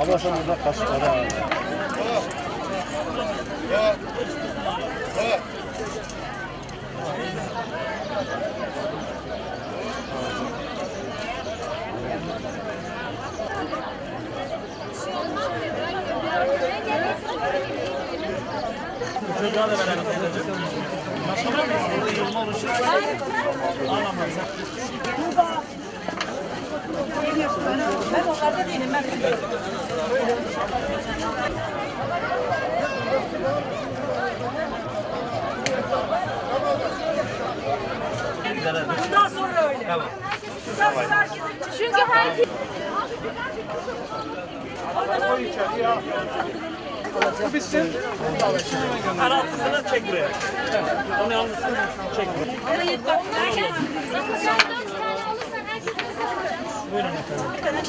Babası burada kaşıkları aldı. Çocuğa da teyzeciğim. Başka var mı? Burada yılma oluşur. Anlamaz. Ben onlarda değilim. Ben Bundan sonra öyle. Tamam. Bundan sonra herkesin Çünkü herkes Arasını çek buraya. Onu almışsın. Çek buraya. Ama yet bak. Herkes. Sen dört tane alırsan herkes Buyurun efendim.